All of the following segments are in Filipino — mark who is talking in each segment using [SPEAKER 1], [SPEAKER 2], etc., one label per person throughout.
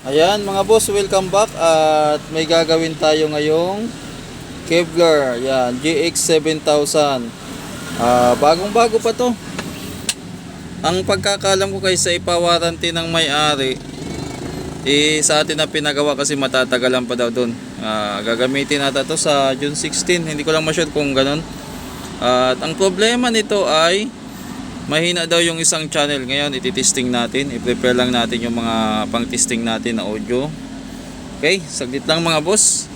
[SPEAKER 1] Ayan mga boss, welcome back at may gagawin tayo ngayong Kevlar, yan, GX7000 Ah, bagong bago pa to. Ang pagkakalam ko kay sa ipawaranty ng may-ari eh, sa atin na pinagawa kasi matatagalan pa daw doon Ah, Gagamitin nata to sa June 16, hindi ko lang ma-sure kung ganun. At ang problema nito ay Mahina daw yung isang channel ngayon, ititesting natin. I-prepare lang natin yung mga pang-testing natin na audio. Okay, saglit lang mga boss.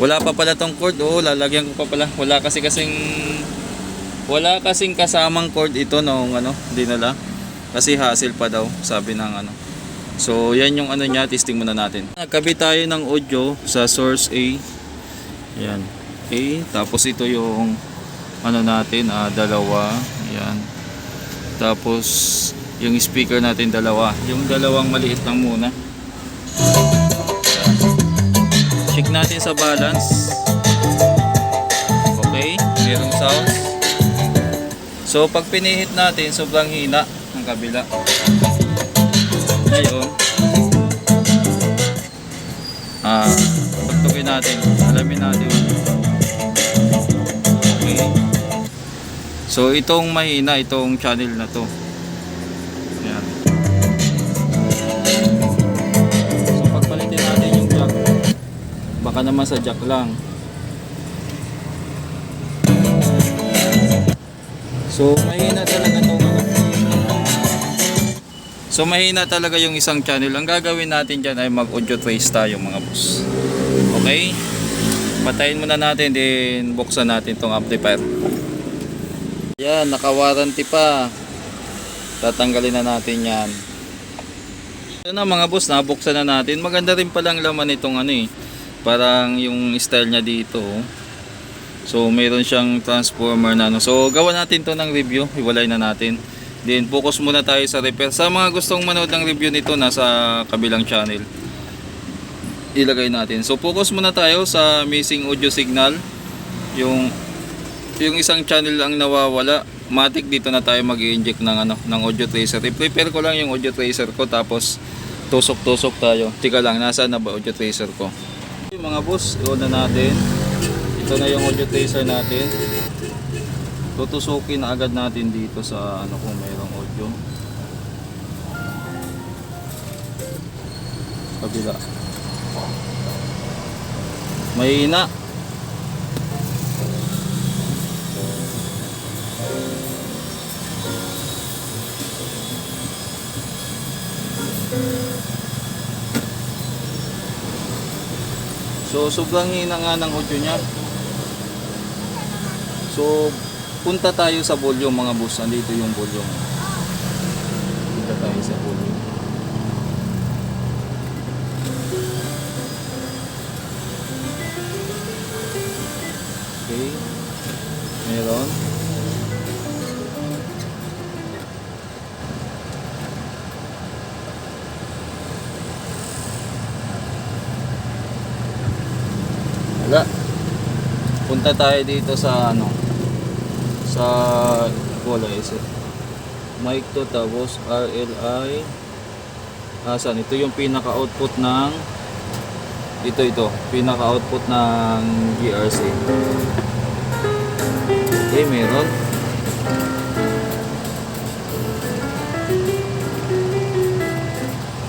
[SPEAKER 1] Wala pa pala tong cord. Oo, lalagyan ko pa pala. Wala kasi kasing wala kasing kasamang cord ito nung ano, dinala. Kasi hassle pa daw, sabi ng ano. So, yan yung ano niya, testing muna natin. Nagkabit tayo ng audio sa source A. Yan. A, tapos ito yung ano natin, ah, dalawa. Yan. Tapos, yung speaker natin dalawa. Yung dalawang maliit lang muna. Check natin sa balance. Okay, merong sounds. So, pag pinihit natin, sobrang hina ng kabila. Ngayon, ah, pagtugin natin, alamin natin. Okay. So itong mahina itong channel na to. Ayan. So pagpalitin natin yung jack. Baka naman sa jack lang. So mahina talaga tong. So mahina talaga yung isang channel. Ang gagawin natin dyan ay mag audio trace tayo mga boss. Okay? Patayin muna natin din buksan natin tong amplifier. Yan, naka-warranty pa. Tatanggalin na natin yan. Ito na mga boss, nabuksan na natin. Maganda rin palang laman itong ano eh. Parang yung style niya dito. So, mayroon siyang transformer na ano. So, gawa natin to ng review. Hiwalay na natin. Then, focus muna tayo sa repair. Sa mga gustong manood ng review nito, nasa kabilang channel. Ilagay natin. So, focus muna tayo sa missing audio signal. Yung yung isang channel ang nawawala matik dito na tayo mag inject ng ano ng audio tracer. I-prepare ko lang yung audio tracer ko tapos tusok-tusok tayo. Tika lang nasa na ba audio tracer ko? Yung mga boss i-on na natin. Ito na yung audio tracer natin. Tutusukin agad natin dito sa ano kung mayroong audio. Kabila. Mahina So sobrang hina nga ng audio niya. So punta tayo sa volume mga boss. Andito yung volume. Punta tayo sa volume. Okay. Meron. Punta tayo dito sa ano sa wala. Mic to tapos RLI asan? Ito yung pinaka output ng ito ito. Pinaka output ng GRC okay meron.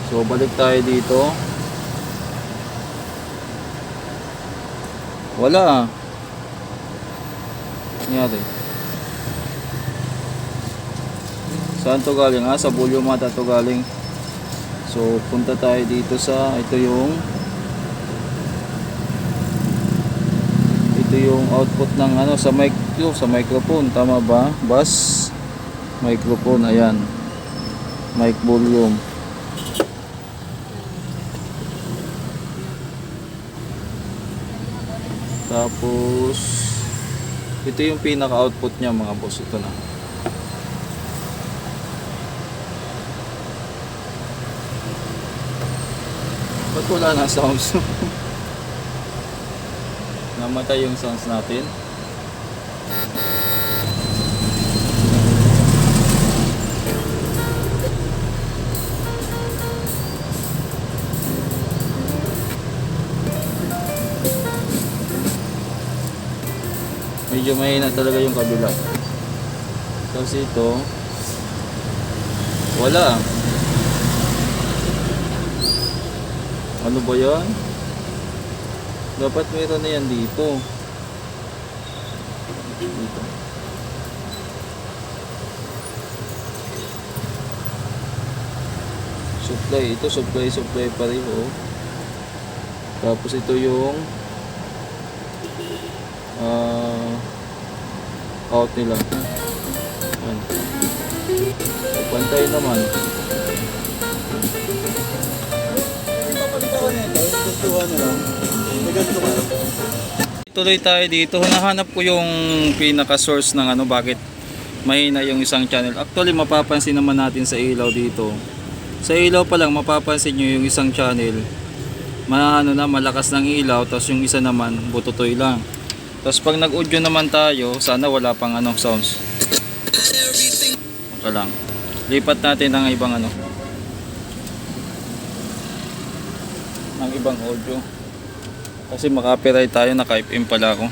[SPEAKER 1] So balik tayo dito. Wala. Nangyari. Saan to galing? Ah, sa volume ata to galing. So, punta tayo dito sa, ito yung, ito yung output ng ano, sa mic, yung sa microphone. Tama ba? Bass, microphone, ayan. Mic volume. Tapos ito yung pinaka-output niya mga boss. Ito na. Ba't wala na sounds? Namatay yung sounds natin. Medyo mahina talaga yung kabila. Kasi ito, wala. Ano ba yan? Dapat meron na yan dito. Dito. Supply. Ito supply, supply pa rin oh. Tapos ito yung ah out nila. Yan. Pantay naman. Tuloy tayo dito. Hinahanap ko yung pinaka source ng ano bakit mahina yung isang channel. Actually mapapansin naman natin sa ilaw dito. Sa ilaw pa lang mapapansin nyo yung isang channel. Maano na malakas ng ilaw tapos yung isa naman bututoy lang. Tapos pag nag-audio naman tayo, sana wala pang ano sounds. Ito lang. Lipat natin ang ibang ano. Ang ibang audio. Kasi makapiright tayo, naka-FM pala ako.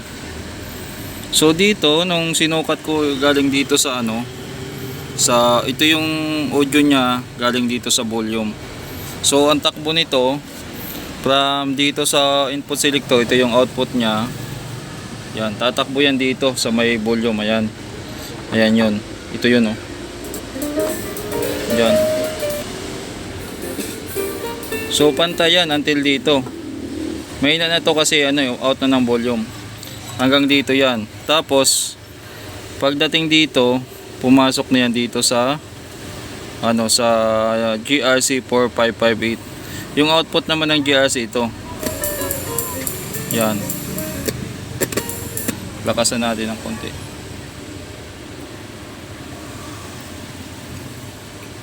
[SPEAKER 1] So dito, nung sinukat ko galing dito sa ano, sa ito yung audio niya galing dito sa volume. So ang takbo nito from dito sa input selector, ito yung output niya. Yan, tatakbo yan dito sa may volume, ayan. Ayan yun. Ito yun oh. Yan. So pantay yan until dito. Mahina na to kasi ano out na ng volume. Hanggang dito yan. Tapos pagdating dito, pumasok na yan dito sa ano sa uh, GRC 4558. Yung output naman ng GRC ito. Yan. Lakasan natin ng konti.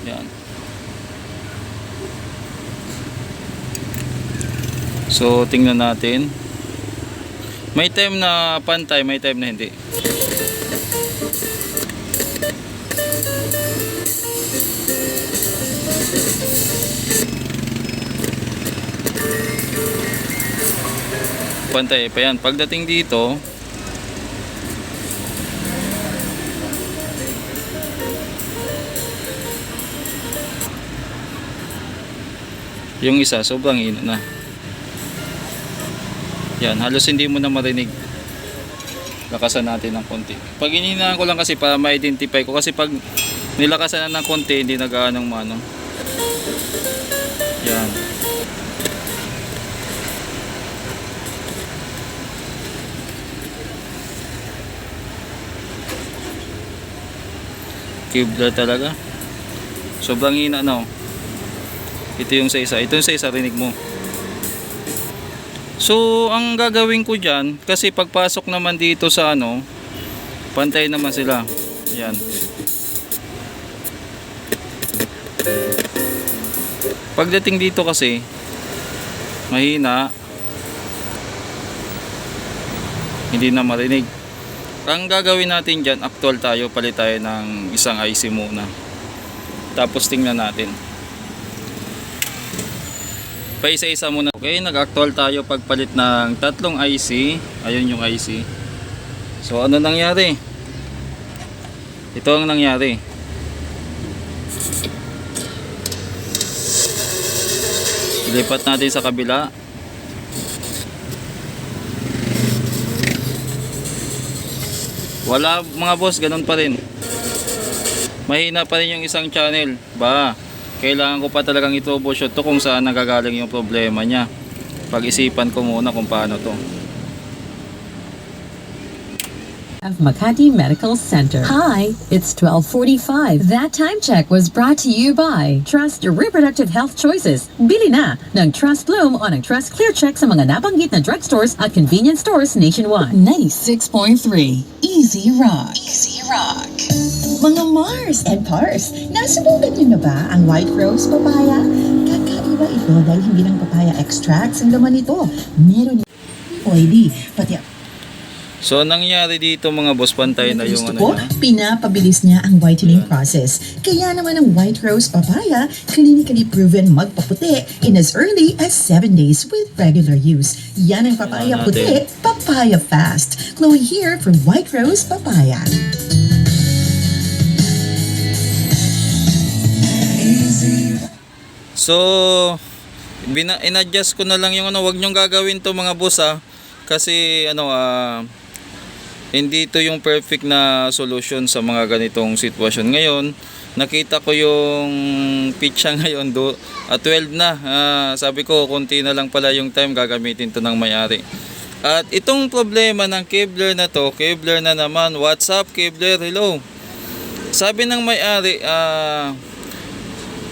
[SPEAKER 1] Yan. So, tingnan natin. May time na pantay, may time na hindi. Pantay pa yan. Pagdating dito, yung isa sobrang hino na. Yan, halos hindi mo na marinig. Lakasan natin ng konti. Pag ininaan ko lang kasi para ma-identify ko kasi pag nilakasan na ng konti, hindi nagaanong mano. Yan. Cube talaga. Sobrang hina no. Ito yung sa isa. Ito yung sa isa rinig mo. So, ang gagawin ko dyan, kasi pagpasok naman dito sa ano, pantay naman sila. Yan. Pagdating dito kasi, mahina, hindi na marinig. Ang gagawin natin dyan, actual tayo, palit tayo ng isang IC muna. Tapos tingnan natin. Pa isa-isa muna. Okay, nag-actual tayo pagpalit ng tatlong IC. Ayun yung IC. So ano nangyari? Ito ang nangyari. Lipat natin sa kabila. Wala mga boss, ganun pa rin. Mahina pa rin yung isang channel. Ba, kailangan ko pa talagang i-troubleshoot to kung saan nagagaling yung problema niya. Pag-isipan ko muna kung paano to.
[SPEAKER 2] of Makati Medical Center. Hi, it's 1245. That time check was brought to you by Trust Your Reproductive Health Choices. Bili na ng Trust Bloom o ng Trust Clear Check sa mga nabanggit na drugstores at convenience stores nationwide. 96.3 Easy Rock. Easy Rock.
[SPEAKER 3] Mga Mars and Pars, nasubukan niyo na ba ang White Rose Papaya? Kakaiba ito dahil hindi lang papaya extracts ang laman nito. Meron oily, pati
[SPEAKER 1] So, nangyari dito mga boss, pantay na yung ano niya.
[SPEAKER 3] pinapabilis niya ang whitening process. Kaya naman ang White Rose Papaya, clinically proven magpaputi in as early as 7 days with regular use. Yan ang papaya puti,
[SPEAKER 1] natin.
[SPEAKER 3] papaya fast. Chloe here for White Rose Papaya.
[SPEAKER 1] So, inadjust ko na lang yung ano, wag niyong gagawin to mga boss ah. Kasi ano ah hindi to yung perfect na solution sa mga ganitong sitwasyon. Ngayon, nakita ko yung pitcha ngayon do at 12 na. Ah, sabi ko konti na lang pala yung time gagamitin to ng may-ari. At itong problema ng Kevlar na to, Kevlar na naman. What's up Kevlar? Hello. Sabi ng may-ari, ah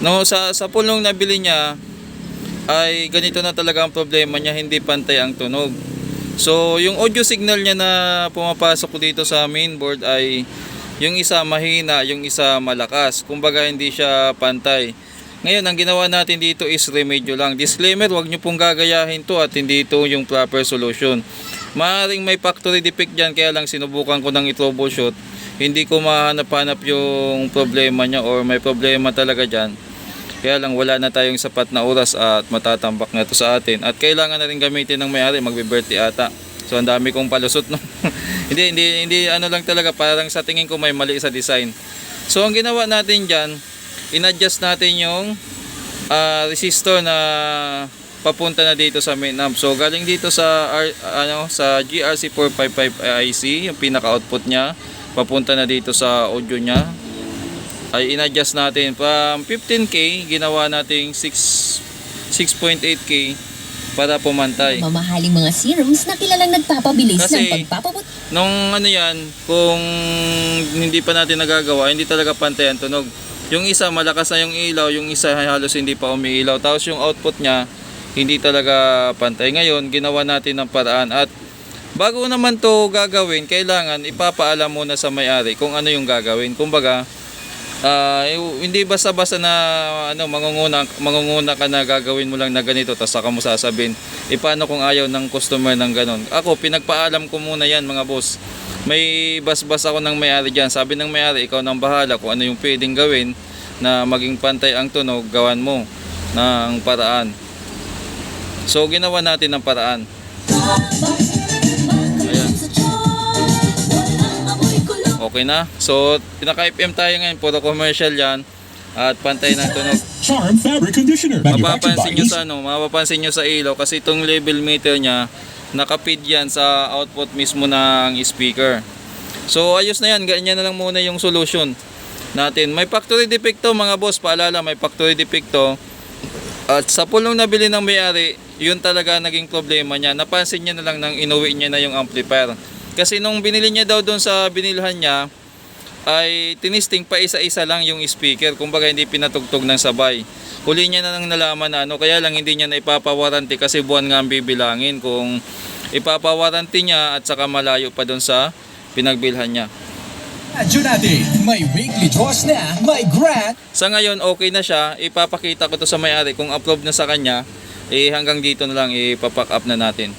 [SPEAKER 1] No, sa sa pulong nabili niya ay ganito na talaga ang problema niya, hindi pantay ang tunog. So, yung audio signal niya na pumapasok dito sa mainboard ay yung isa mahina, yung isa malakas. Kumbaga hindi siya pantay. Ngayon, ang ginawa natin dito is remedyo lang. Disclaimer, wag niyo pong gagayahin to at hindi ito yung proper solution. Maaring may factory defect dyan, kaya lang sinubukan ko ng i-troubleshoot. Hindi ko mahanap-hanap yung problema niya or may problema talaga dyan. Kaya lang wala na tayong sapat na oras at matatambak na to sa atin. At kailangan na rin gamitin ng may-ari, magbe-birthday ata. So ang dami kong palusot no. hindi hindi hindi ano lang talaga parang sa tingin ko may mali sa design. So ang ginawa natin diyan, inadjust natin yung ah, resistor na papunta na dito sa main amp. So galing dito sa R, ano sa GRC455 IC, yung pinaka-output niya, papunta na dito sa audio niya ay inadjust natin. From 15k ginawa nating 6 6.8k para pumantay.
[SPEAKER 4] Mamahaling mga serums na kilalang nagpapabilis
[SPEAKER 1] Kasi-
[SPEAKER 4] ng pagpapabut
[SPEAKER 1] nung ano yan kung hindi pa natin nagagawa hindi talaga pantay ang tunog. Yung isa malakas na yung ilaw yung isa halos hindi pa umiilaw. Tapos yung output niya hindi talaga pantay. Ngayon ginawa natin ng paraan. At bago naman to gagawin kailangan ipapaalam muna sa may-ari kung ano yung gagawin. Kumbaga Eh, hindi basta-basta na ano mangunguna mangunguna ka na gagawin mo lang na ganito tapos saka mo sasabihin eh paano kung ayaw ng customer ng ganon ako pinagpaalam ko muna yan mga boss. May basbas ako ng may-ari dyan. Sabi ng may-ari ikaw nang bahala kung ano yung pwedeng gawin na maging pantay ang tunog gawan mo ng paraan. So ginawa natin ng paraan okay na so pinaka-FM tayo ngayon puro commercial yan at pantay ng tunog
[SPEAKER 5] Charm Fabric Conditioner.
[SPEAKER 1] Mapapansin nyo sa ano, mapapansin nyo sa ilaw kasi itong level meter niya nakapid yan sa output mismo ng speaker. So ayos na yan, ganyan na lang muna yung solution natin. May factory defect to mga boss, paalala may factory defect to. At sa pulong nabili ng may-ari, yun talaga naging problema niya. Napansin niya na lang nang inuwi niya na yung amplifier. Kasi nung binili niya daw doon sa binilhan niya, ay tinisting pa isa-isa lang yung speaker. Kumbaga hindi pinatugtog ng sabay. Huli niya na nang nalaman na ano, kaya lang hindi niya na ipapawaranti kasi buwan nga ang bibilangin kung ipapawaranti niya at saka malayo pa doon sa pinagbilhan niya.
[SPEAKER 5] Radyo natin, may weekly draws na, may grant.
[SPEAKER 1] Sa ngayon, okay na siya. Ipapakita ko to sa may-ari. Kung approve na sa kanya, eh hanggang dito na lang ipapack up na natin.